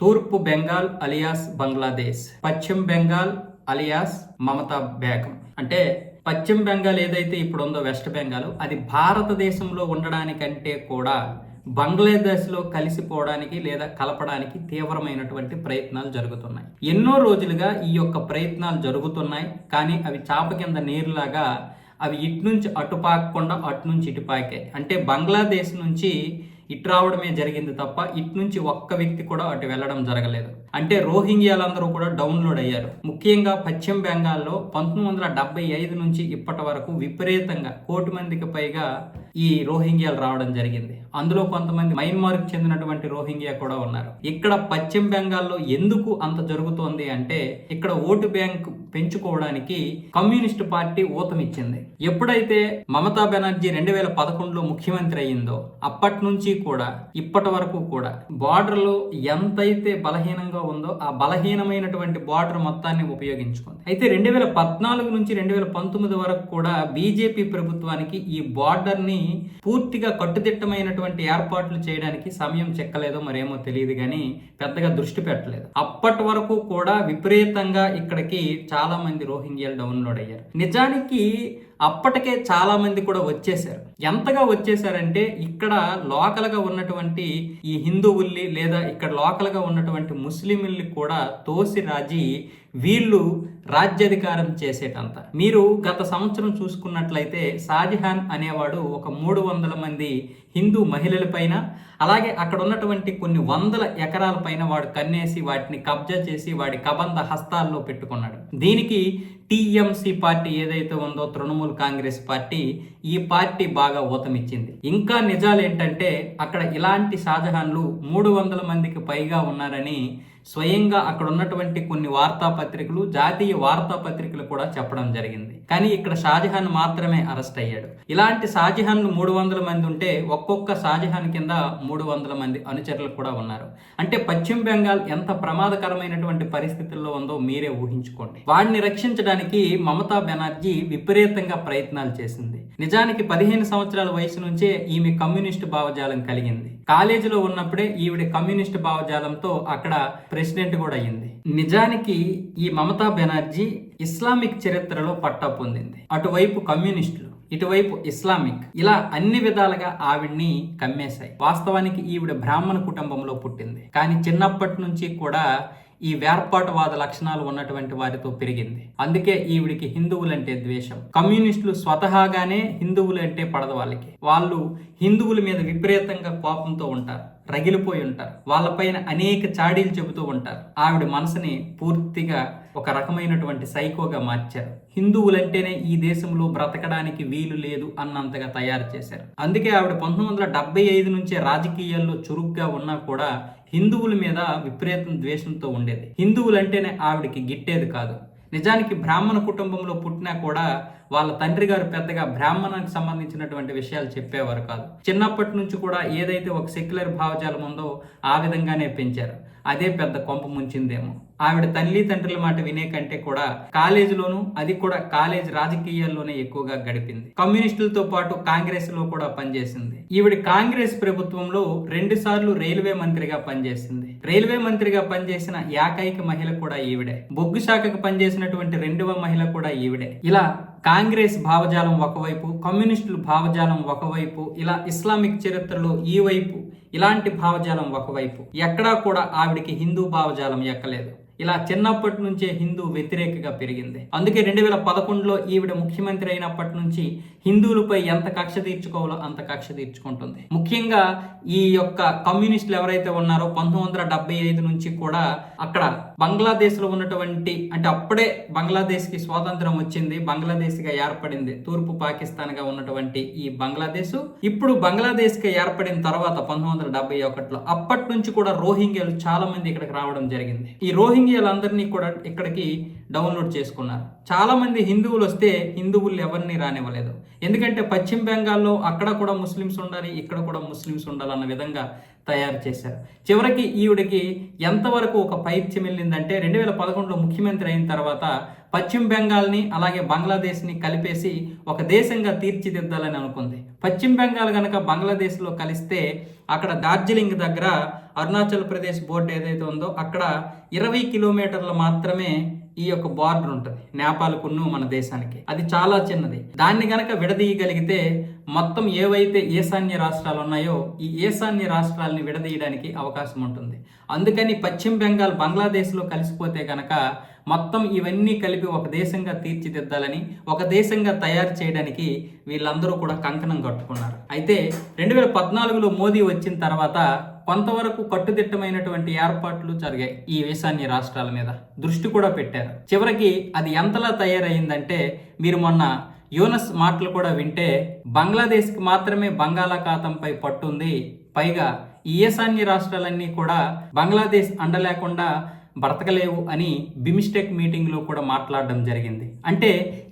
తూర్పు బెంగాల్ అలియాస్ బంగ్లాదేశ్ పశ్చిమ బెంగాల్ అలియాస్ మమతా బేగం. అంటే పశ్చిమ బెంగాల్ ఏదైతే ఇప్పుడు ఉందో వెస్ట్ బెంగాల్ అది భారతదేశంలో ఉండడానికంటే కూడా బంగ్లాదేశ్లో కలిసిపోవడానికి లేదా కలపడానికి తీవ్రమైనటువంటి ప్రయత్నాలు జరుగుతున్నాయి. ఎన్నో రోజులుగా ఈ యొక్క ప్రయత్నాలు జరుగుతున్నాయి కానీ అవి చాప కింద నీరులాగా అవి ఇటు నుంచి అటు పాకకుండా అటు నుంచి ఇటు పాకాయి. అంటే బంగ్లాదేశ్ నుంచి ఇటు రావడమే జరిగింది తప్ప ఇటు నుంచి ఒక్క వ్యక్తి కూడా అటు వెళ్ళడం జరగలేదు. అంటే రోహింగ్యాలందరూ కూడా డౌన్లోడ్ అయ్యారు. ముఖ్యంగా పశ్చిమ బెంగాల్లో పంతొమ్మిది వందల డెబ్బై ఐదు నుంచి ఇప్పటి వరకు విపరీతంగా కోటి మందికి పైగా ఈ రోహింగ్యాలు రావడం జరిగింది. అందులో కొంతమంది మయన్మార్కి చెందినటువంటి రోహింగ్యా కూడా ఉన్నారు. ఇక్కడ పశ్చిమ బెంగాల్లో ఎందుకు అంత జరుగుతోంది అంటే ఇక్కడ ఓటు బ్యాంక్ పెంచుకోవడానికి కమ్యూనిస్ట్ పార్టీ ఊతమిచ్చింది. ఎప్పుడైతే మమతా బెనర్జీ రెండు వేల పదకొండులో ముఖ్యమంత్రి అయ్యిందో అప్పటి నుంచి కూడా ఇప్పటి వరకు కూడా బార్డర్లో ఎంతైతే బలహీనంగా ఉందో ఆ బలహీనమైనటువంటి బార్డర్ మొత్తాన్ని ఉపయోగించుకుంది. అయితే రెండు వేల పద్నాలుగు నుంచి రెండు వేల పంతొమ్మిది వరకు కూడా బీజేపీ ప్రభుత్వానికి ఈ బార్డర్ని పూర్తిగా కట్టుదిట్టమైనటువంటి ఏర్పాట్లు చేయడానికి సమయం చెక్కలేదో మరేమో తెలియదు కానీ పెద్దగా దృష్టి పెట్టలేదు. అప్పటి వరకు కూడా విపరీతంగా ఇక్కడికి చాలా మంది రోహింగ్యాలు డౌన్లోడ్ అయ్యారు. నిజానికి అప్పటికే చాలా మంది కూడా వచ్చేసారు ఎంతగా వచ్చేసారంటే ఇక్కడ లోకల్గా ఉన్నటువంటి ఈ హిందువుల్ని లేదా ఇక్కడ లోకల్గా ఉన్నటువంటి ముస్లింల్ని కూడా తోసి రాజీ వీళ్ళు రాజ్యాధికారం చేసేటంత. మీరు గత సంవత్సరం చూసుకున్నట్లయితే షాజహాన్ అనేవాడు ఒక మూడు వందల మంది హిందూ మహిళలపైన అలాగే అక్కడ ఉన్నటువంటి కొన్ని వందల ఎకరాల పైన వాడు కన్నేసి వాటిని కబ్జా చేసి వాడి కబంధ హస్తాల్లో పెట్టుకున్నాడు. దీనికి టీఎంసీ పార్టీ ఏదైతే ఉందో తృణమూల్ కాంగ్రెస్ పార్టీ ఈ పార్టీ బాగా ఊతమిచ్చింది. ఇంకా నిజాలు ఏంటంటే అక్కడ ఇలాంటి షాజహాన్లు మూడు వందల మందికి పైగా ఉన్నారని స్వయంగా అక్కడ ఉన్నటువంటి కొన్ని వార్తాపత్రికలు జాతీయ వార్తాపత్రికలు కూడా చెప్పడం జరిగింది. కానీ ఇక్కడ షాజహాన్ మాత్రమే అరెస్ట్ అయ్యాడు. ఇలాంటి షాజహాన్లు మూడు వందల మంది ఉంటే ఒక్కొక్క షాజహాన్ కింద మూడు వందల మంది అనుచరులు కూడా ఉన్నారు. అంటే పశ్చిమ బెంగాల్ ఎంత ప్రమాదకరమైనటువంటి పరిస్థితుల్లో ఉందో మీరే ఊహించుకోండి. వాడిని రక్షించడానికి మమతా బెనర్జీ విపరీతంగా ప్రయత్నాలు చేసింది. నిజానికి పదిహేను సంవత్సరాల వయసు నుంచే ఈమె కమ్యూనిస్టు భావజాలం కలిగింది. కాలేజీలో ఉన్నప్పుడే ఈవిడ కమ్యూనిస్ట్ భావజాలంతో అక్కడ ప్రెసిడెంట్ కూడా అయ్యింది. నిజానికి ఈ మమతా బెనర్జీ ఇస్లామిక్ చరిత్రలో పట్టా పొందింది. అటువైపు కమ్యూనిస్టులు ఇటువైపు ఇస్లామిక్ ఇలా అన్ని విధాలుగా ఆవిడ్ని కమ్మేశాయి. వాస్తవానికి ఈవిడ బ్రాహ్మణ కుటుంబంలో పుట్టింది. కానీ చిన్నప్పటి నుంచి కూడా ఈ వేర్పాటువాద లక్షణాలు ఉన్నటువంటి వారితో పెరిగింది. అందుకే ఈవిడికి హిందువులంటే ద్వేషం. కమ్యూనిస్టులు స్వతహాగానే హిందువులంటే పడదు వాళ్ళకి. వాళ్ళు హిందువుల మీద విపరీతంగా కోపంతో ఉంటారు రగిలిపోయి ఉంటారు. వాళ్ళపైన అనేక చాడీలు చెబుతూ ఉంటారు. ఆవిడ మనసుని పూర్తిగా ఒక రకమైనటువంటి సైకోగా మార్చారు. హిందువులంటేనే ఈ దేశంలో బ్రతకడానికి వీలు లేదు అన్నంతగా తయారు చేశారు. అందుకే ఆవిడ పంతొమ్మిది వందల డెబ్బై ఐదు నుంచే రాజకీయాల్లో చురుగ్గా ఉన్నా కూడా హిందువుల మీద విపరీతం ద్వేషంతో ఉండేది. హిందువులంటేనే ఆవిడికి గిట్టేది కాదు. నిజానికి బ్రాహ్మణ కుటుంబంలో పుట్టినా కూడా వాళ్ళ తండ్రి గారు పెద్దగా బ్రాహ్మణానికి సంబంధించినటువంటి విషయాలు చెప్పేవారు కాదు. చిన్నప్పటి నుంచి కూడా ఏదైతే ఒక సెక్యులర్ భావజాలం ఉందో ఆ విధంగానే పెంచారు. అదే పెద్ద కొంప ముంచిందేమో. ఆవిడ తల్లి తండ్రుల మాట వినే కంటే కూడా కాలేజీలోనూ అది కూడా కాలేజ్ రాజకీయాల్లోనే ఎక్కువగా గడిపింది. కమ్యూనిస్టులతో పాటు కాంగ్రెస్లో కూడా పనిచేసింది. ఈవిడ కాంగ్రెస్ ప్రభుత్వంలో రెండు సార్లు రైల్వే మంత్రిగా పనిచేసింది. రైల్వే మంత్రిగా పనిచేసిన ఏకైక మహిళ కూడా ఈవిడే. బొగ్గు శాఖకు పనిచేసినటువంటి రెండవ మహిళ కూడా ఈవిడే. ఇలా కాంగ్రెస్ భావజాలం ఒకవైపు కమ్యూనిస్టుల భావజాలం ఒకవైపు ఇలా ఇస్లామిక్ చరిత్రలో ఈ వైపు ఇలాంటి భావజాలం ఒకవైపు. ఎక్కడా కూడా ఆవిడికి హిందూ భావజాలం ఎక్కలేదు. ఇలా చిన్నప్పటి నుంచే హిందూ వ్యతిరేకగా పెరిగింది. అందుకే రెండు వేల పదకొండులో ఈవిడ ముఖ్యమంత్రి అయినప్పటి నుంచి హిందువులపై ఎంత కక్ష తీర్చుకోవాలో అంత కక్ష తీర్చుకుంటుంది. ముఖ్యంగా ఈ యొక్క కమ్యూనిస్టులు ఎవరైతే ఉన్నారో పంతొమ్మిది వందల డెబ్బై ఐదు నుంచి కూడా అక్కడ బంగ్లాదేశ్లో ఉన్నటువంటి అంటే అప్పుడే బంగ్లాదేశ్కి స్వాతంత్రం వచ్చింది బంగ్లాదేశ్గా ఏర్పడింది తూర్పు పాకిస్తాన్గా ఉన్నటువంటి ఈ బంగ్లాదేశ్. ఇప్పుడు బంగ్లాదేశ్గా ఏర్పడిన తర్వాత పంతొమ్మిది వందల డెబ్బై ఒకటిలో అప్పటి నుంచి కూడా రోహింగ్యాలు చాలా మంది ఇక్కడికి రావడం జరిగింది. ఈ రోహింగ్యాలందరినీ కూడా ఇక్కడికి డౌన్లోడ్ చేసుకున్నారు. చాలామంది హిందువులు వస్తే హిందువులు ఎవరిని రానివ్వలేదు. ఎందుకంటే పశ్చిమ బెంగాల్లో అక్కడ కూడా ముస్లిమ్స్ ఉండాలి ఇక్కడ కూడా ముస్లిమ్స్ ఉండాలన్న విధంగా తయారు చేశారు. చివరికి ఈవిడికి ఎంతవరకు ఒక పైత్యం వెళ్ళిందంటే రెండు వేల పదకొండులో ముఖ్యమంత్రి అయిన తర్వాత పశ్చిమ బెంగాల్ని అలాగే బంగ్లాదేశ్ని కలిపేసి ఒక దేశంగా తీర్చిదిద్దాలని అనుకుంది. పశ్చిమ బెంగాల్ కనుక బంగ్లాదేశ్లో కలిస్తే అక్కడ డార్జిలింగ్ దగ్గర అరుణాచల్ ప్రదేశ్ బోర్డు ఏదైతే ఉందో అక్కడ ఇరవై కిలోమీటర్లు మాత్రమే ఈ యొక్క బార్డర్ ఉంటుంది. నేపాల్కును మన దేశానికి. అది చాలా చిన్నది. దాన్ని గనక విడదీయగలిగితే మొత్తం ఏవైతే ఈశాన్య రాష్ట్రాలు ఉన్నాయో ఈ ఈశాన్య రాష్ట్రాలని విడదీయడానికి అవకాశం ఉంటుంది. అందుకని పశ్చిమ బెంగాల్ బంగ్లాదేశ్లో కలిసిపోతే గనక మొత్తం ఇవన్నీ కలిపి ఒక దేశంగా తీర్చిదిద్దాలని ఒక దేశంగా తయారు చేయడానికి వీళ్ళందరూ కూడా కంకణం కట్టుకున్నారు. అయితే రెండు వేల పద్నాలుగులో మోదీ వచ్చిన తర్వాత కొంతవరకు కట్టుదిట్టమైనటువంటి ఏర్పాట్లు జరిగాయి ఈ ఈశాన్య రాష్ట్రాల మీద. దృష్టి కూడా పెట్టారు. చివరికి అది ఎంతలా తయారైందంటే మీరు మొన్న యూనస్ మాటలు కూడా వింటే బంగ్లాదేశ్కి మాత్రమే బంగాళాఖాతంపై పట్టుంది. పైగా ఈ ఈశాన్య రాష్ట్రాలన్నీ కూడా బంగ్లాదేశ్ అండలేకుండా బ్రతకలేవు అని బిమిస్టెక్ మీటింగ్లో కూడా మాట్లాడడం జరిగింది. అంటే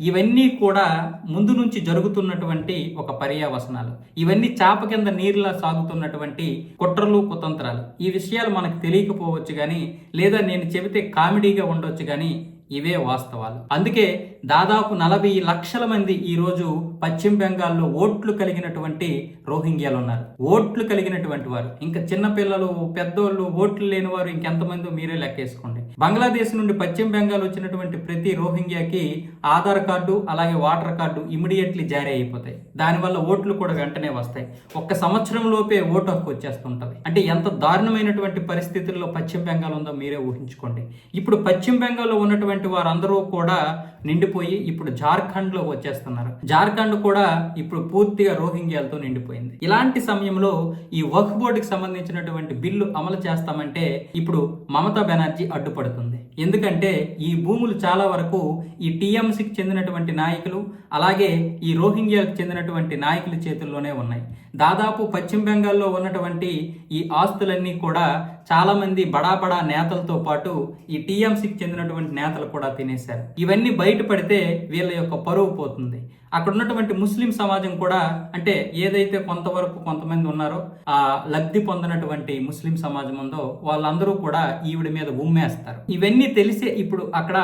ఇవన్నీ కూడా ముందు నుంచి జరుగుతున్నటువంటి ఒక పర్యావసనాలు. ఇవన్నీ చాప కింద నీరులా సాగుతున్నటువంటి కుట్రలు కుతంత్రాలు. ఈ విషయాలు మనకు తెలియకపోవచ్చు కానీ లేదా నేను చెబితే కామెడీగా ఉండొచ్చు కానీ ఇవే వాస్తవాలు. అందుకే దాదాపు నలభై లక్షల మంది ఈరోజు పశ్చిమ బెంగాల్లో ఓట్లు కలిగినటువంటి రోహింగ్యాలు ఉన్నారు. ఓట్లు కలిగినటువంటి వారు. ఇంకా చిన్నపిల్లలు పెద్దోళ్ళు ఓట్లు లేని వారు ఇంకెంతమంది మీరే లెక్కేసుకోండి బంగ్లాదేశ్ నుండి పశ్చిమ బెంగాల్ వచ్చినటువంటి ప్రతి రోహింగ్యాకి ఆధార్ కార్డు అలాగే వాటర్ కార్డు ఇమీడియట్లీ జారీ అయిపోతాయి. దానివల్ల ఓట్లు కూడా వెంటనే వస్తాయి. ఒక్క సంవత్సరం లోపే ఓటు హక్కు వచ్చేస్తుంటది. అంటే ఎంత దారుణమైనటువంటి పరిస్థితుల్లో పశ్చిమ బెంగాల్ ఉందో మీరే ఊహించుకోండి. ఇప్పుడు పశ్చిమ బెంగాల్లో ఉన్నటువంటి వారందరూ కూడా నిండిపోయి ఇప్పుడు జార్ఖండ్లో వచ్చేస్తున్నారు. జార్ఖండ్ కూడా ఇప్పుడు పూర్తిగా రోహింగ్యాలతో నిండిపోయింది. ఇలాంటి సమయంలో ఈ వక్ఫ్ బోర్డుకి సంబంధించినటువంటి బిల్లు అమలు చేస్తామంటే ఇప్పుడు మమతా బెనర్జీ అడ్డుపడుతుంది. ఎందుకంటే ఈ భూములు చాలా వరకు ఈ టీఎంసీకి చెందినటువంటి నాయకులు అలాగే ఈ రోహింగ్యాలకు చెందినటువంటి నాయకుల చేతుల్లోనే ఉన్నాయి. దాదాపు పశ్చిమ బెంగాల్లో ఉన్నటువంటి ఈ ఆస్తులన్నీ కూడా చాలామంది బడా బడా నేతలతో పాటు ఈ టీఎంసీకి చెందినటువంటి నేతలు కూడా తినేశారు. ఇవన్నీ బయటపడితే వీళ్ళ యొక్క పరువు పోతుంది. అక్కడ ఉన్నటువంటి ముస్లిం సమాజం కూడా అంటే ఏదైతే కొంతవరకు కొంతమంది ఉన్నారో ఆ లబ్ధి పొందినటువంటి ముస్లిం సమాజం ఉందో వాళ్ళందరూ కూడా ఈవిడ మీద ఉమ్మేస్తారు. ఇవన్నీ తెలిసే ఇప్పుడు అక్కడ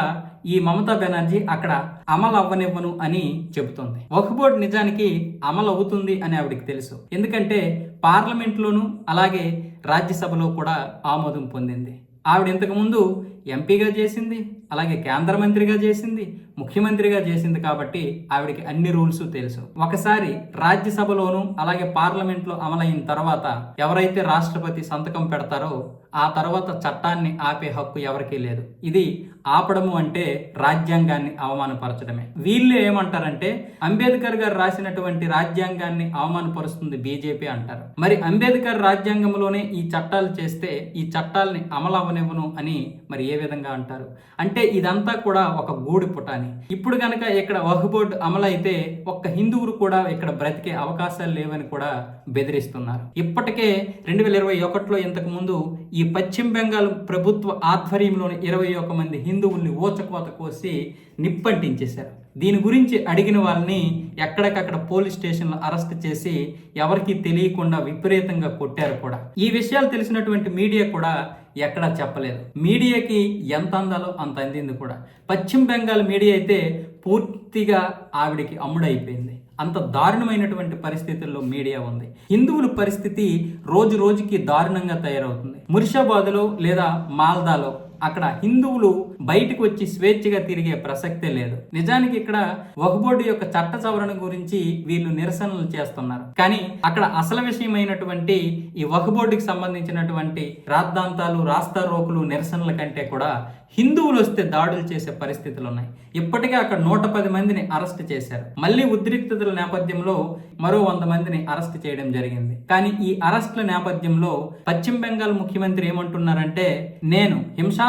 ఈ మమతా బెనర్జీ అక్కడ అమలు అవ్వనివ్వను అని చెబుతుంది. వక్ఫ్ బోర్డు నిజానికి అమలు అవుతుంది అని ఆవిడకి తెలుసు. ఎందుకంటే పార్లమెంట్లోనూ అలాగే రాజ్యసభలో కూడా ఆమోదం పొందింది. ఆవిడ ఇంతకుముందు ఎంపీగా చేసింది. అలాగే కేంద్ర మంత్రిగా చేసింది ముఖ్యమంత్రిగా చేసింది కాబట్టి ఆవిడకి అన్ని రూల్స్ తెలుసు. ఒకసారి రాజ్యసభలోను అలాగే పార్లమెంట్లో అమలైన తర్వాత ఎవరైతే రాష్ట్రపతి సంతకం పెడతారో ఆ తర్వాత చట్టాన్ని ఆపే హక్కు ఎవరికీ లేదు. ఇది ఆపడము అంటే రాజ్యాంగాన్ని అవమానపరచడమే. వీళ్ళు ఏమంటారంటే అంబేద్కర్ గారు రాసినటువంటి రాజ్యాంగాన్ని అవమానపరుస్తుంది బీజేపీ అంటారు. మరి అంబేద్కర్ రాజ్యాంగంలోనే ఈ చట్టాలు చేస్తే ఈ చట్టాలని అమలు అవనివ్వను అని మరి ఏ విధంగా అంటారు? అంటే ఇదంతా కూడా ఒక గూడి పుటాని. ఇప్పుడు కనుక ఇక్కడ వహ్ బోర్డు అమలైతే ఒక్క హిందువులు కూడా ఇక్కడ బ్రతికే అవకాశాలు లేవని కూడా బెదిరిస్తున్నారు. ఇప్పటికే రెండు వేల ఇరవై ఒకటిలో ఇంతకు ముందు ఈ పశ్చిమ బెంగాల్ ప్రభుత్వ ఆధ్వర్యంలోని ఇరవై ఒక మంది హిందువుల్ని ఊచకోత కోసి నిప్పంటించేశారు. దీని గురించి అడిగిన వాళ్ళని ఎక్కడికక్కడ పోలీస్ స్టేషన్లో అరెస్ట్ చేసి ఎవరికి తెలియకుండా విపరీతంగా కొట్టారు కూడా. ఈ విషయాలు తెలిసినటువంటి మీడియా కూడా ఎక్కడా చెప్పలేదు. మీడియాకి ఎంత అందాలో అంత అందింది కూడా. పశ్చిమ బెంగాల్ మీడియా అయితే పూర్తిగా ఆవిడికి అమ్ముడైపోయింది. అంత దారుణమైనటువంటి పరిస్థితుల్లో మీడియా ఉంది. హిందువుల పరిస్థితి రోజు రోజుకి దారుణంగా తయారవుతుంది. ముర్షాబాద్లో లేదా మాల్దాలో అక్కడ హిందువులు బయటకు వచ్చి స్వేచ్ఛగా తిరిగే ప్రసక్తే లేదు. నిజానికి ఇక్కడ వహబోర్డు యొక్క చట్ట సవరణ గురించి వీళ్ళు నిరసనలు చేస్తున్నారు. కానీ అక్కడ అసలు విషయమైనటువంటి ఈ వహబోర్డుకి సంబంధించినటువంటి రాద్ధాంతాలు రాస్తా రోకులు నిరసనల కంటే కూడా హిందువులు వస్తే దాడులు చేసే పరిస్థితులు ఉన్నాయి. ఇప్పటికే అక్కడ నూట పది మందిని అరెస్ట్ చేశారు. మళ్ళీ ఉద్రిక్తతల నేపథ్యంలో మరో వంద మందిని అరెస్ట్ చేయడం జరిగింది. కానీ ఈ అరెస్ట్ల నేపథ్యంలో పశ్చిమ బెంగాల్ ముఖ్యమంత్రి ఏమంటున్నారంటే నేను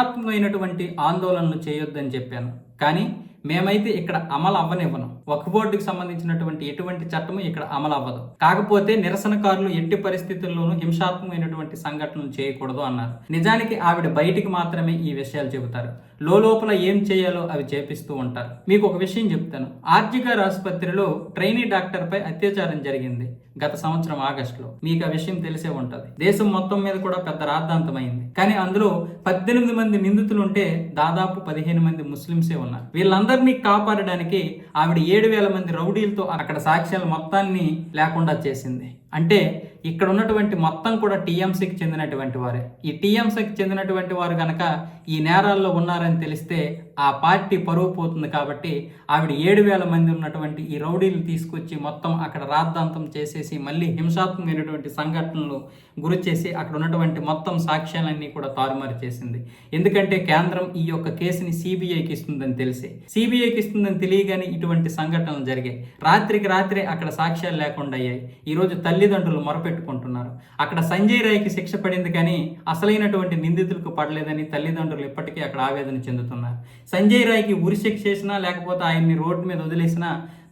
హింసాత్మకమైనటువంటి ఆందోళనలు చేయొద్దని చెప్పాను. కానీ మేమైతే ఇక్కడ అమలు అవ్వనివ్వను. వక్ఫ్ బోర్డుకి సంబంధించినటువంటి ఎటువంటి చట్టము ఇక్కడ అమలు అవ్వదు. కాకపోతే నిరసనకారులు ఎట్టి పరిస్థితుల్లోనూ హింసాత్మకమైనటువంటి సంఘటనలు చేయకూడదు అన్నారు. నిజానికి ఆవిడ బయటికి మాత్రమే ఈ విషయాలు చెబుతారు. లోపల ఏం చేయాలో అవి చేపిస్తూ ఉంటారు. మీకు ఒక విషయం చెప్తాను. ఆర్జిగార్ ఆసుపత్రిలో ట్రైనీ డాక్టర్పై అత్యాచారం జరిగింది. గత సంవత్సరం ఆగస్టులో. మీకు ఆ విషయం తెలిసే ఉంటది. దేశం మొత్తం మీద కూడా పెద్ద రాద్ధాంతమైంది. కానీ అందులో పద్దెనిమిది మంది నిందితులు ఉంటే దాదాపు పదిహేను మంది ముస్లింసే ఉన్నారు. వీళ్ళందరినీ కాపాడడానికి ఆవిడ ఏడు వేల మంది రౌడీలతో అక్కడ సాక్ష్యాలు మొత్తాన్ని లేకుండా చేసింది. అంటే ఇక్కడ ఉన్నటువంటి మొత్తం కూడా టీఎంసీకి చెందినటువంటి వారే. ఈ టీఎంసీకి చెందినటువంటి వారు గనక ఈ నేరాల్లో ఉన్నారని తెలిస్తే ఆ పార్టీ పరువు పోతుంది కాబట్టి ఆవిడ ఏడు వేల మంది ఉన్నటువంటి ఈ రౌడీలు తీసుకొచ్చి మొత్తం అక్కడ రాద్ధాంతం చేసేసి మళ్ళీ హింసాత్మకమైనటువంటి సంఘటనలు గురి చేసి అక్కడ ఉన్నటువంటి మొత్తం సాక్ష్యాలన్నీ కూడా తారుమారు చేసింది. ఎందుకంటే కేంద్రం ఈ యొక్క కేసుని సిబిఐకి ఇస్తుందని తెలిసి సిబిఐకి ఇస్తుందని తెలియగానే ఇటువంటి సంఘటనలు జరిగాయి. రాత్రికి రాత్రే అక్కడ సాక్ష్యాలు లేకుండా అయ్యాయి. ఈరోజు తల్లిదండ్రులు మొరపెట్టుకుంటున్నారు. అక్కడ సంజయ్ రాయ్కి శిక్ష పడింది కానీ అసలైనటువంటి నిందితులకు పడలేదని తల్లిదండ్రులు ఇప్పటికీ అక్కడ ఆవేదన చెందుతున్నారు. సంజయ్ రాయ్కి ఉరి శిక్ష చేసినా లేకపోతే ఆయన్ని రోడ్డు మీద వదిలేసినా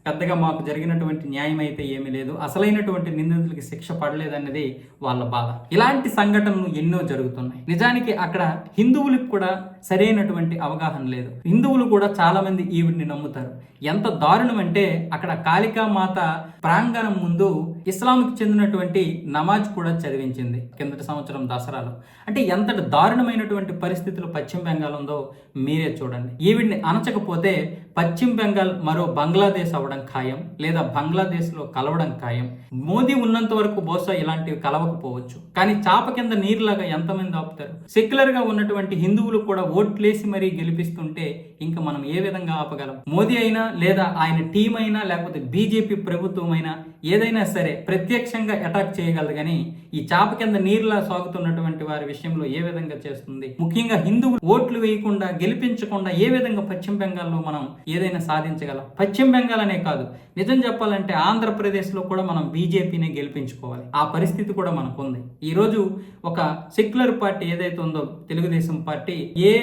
పెద్దగా మాకు జరిగినటువంటి న్యాయం అయితే ఏమీ లేదు. అసలైనటువంటి నిందితులకి శిక్ష పడలేదన్నది వాళ్ళ బాధ. ఇలాంటి సంఘటనలు ఎన్నో జరుగుతున్నాయి. నిజానికి అక్కడ హిందువులకు కూడా సరైనటువంటి అవగాహన లేదు. హిందువులు కూడా చాలా మంది ఈవిడ్ని నమ్ముతారు. ఎంత దారుణం అంటే అక్కడ కాళికా మాత ప్రాంగణం ముందు ఇస్లాంకి చెందినటువంటి నమాజ్ కూడా చదివించింది కిందటి సంవత్సరం దసరాలో. అంటే ఎంతటి దారుణమైనటువంటి పరిస్థితులు పశ్చిమ బెంగాల్ ఉందో మీరే చూడండి. ఈవిడ్ని అణచకపోతే పశ్చిమ బెంగాల్ మరో బంగ్లాదేశ్ అవ్వడం ఖాయం లేదా బంగ్లాదేశ్లో కలవడం ఖాయం. మోదీ ఉన్నంత వరకు బహుశా ఇలాంటివి కలవకపోవచ్చు. కానీ చాప కింద నీరులాగా ఎంతమంది ఆపుతారు? సెక్యులర్గా ఉన్నటువంటి హిందువులు కూడా ఓట్లేసి మరీ గెలిపిస్తుంటే ఇంకా మనం ఏ విధంగా ఆపగలం? మోదీ అయినా లేదా ఆయన టీం అయినా లేకపోతే బీజేపీ ప్రభుత్వం అయినా ఏదైనా సరే ప్రత్యక్షంగా అటాక్ చేయగలదు కానీ ఈ చాప కింద నీరులా సాగుతున్నటువంటి వారి విషయంలో ఏ విధంగా చేస్తుంది? ముఖ్యంగా హిందువులు ఓట్లు వేయకుండా గెలిపించకుండా ఏ విధంగా పశ్చిమ బెంగాల్లో మనం ఏదైనా సాధించగలం? పశ్చిమ బెంగాల్ అనే కాదు నిజం చెప్పాలంటే ఆంధ్రప్రదేశ్లో కూడా మనం బీజేపీని గెలిపించుకోవాలి. ఆ పరిస్థితి కూడా మనకు ఉంది ఈరోజు ఒక సెక్యులర్ పార్టీ ఏదైతే ఉందో తెలుగుదేశం పార్టీ ఏ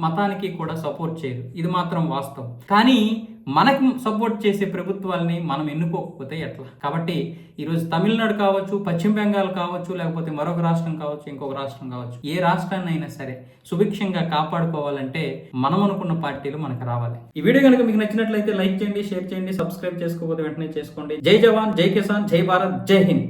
మతానికి కూడా సపోర్ట్ చేయదు. ఇది మాత్రం వాస్తవం. కానీ మనకు సపోర్ట్ చేసే ప్రభుత్వాలని మనం ఎన్నుకోకపోతే ఎట్లా? కాబట్టి ఈరోజు తమిళనాడు కావచ్చు పశ్చిమ బెంగాల్ కావచ్చు లేకపోతే మరొక రాష్ట్రం కావచ్చు ఇంకొక రాష్ట్రం కావచ్చు ఏ రాష్ట్రాన్ని అయినా సరే సుభిక్షంగా కాపాడుకోవాలంటే మనం అనుకున్న పార్టీలు మనకు రావాలి. ఈ వీడియో కనుక మీకు నచ్చినట్లయితే లైక్ చేయండి షేర్ చేయండి సబ్స్క్రైబ్ చేసుకోకపోతే వెంటనే చేసుకోండి. జై జవాన్ జై కిసాన్ జై భారత్ జై హింద్.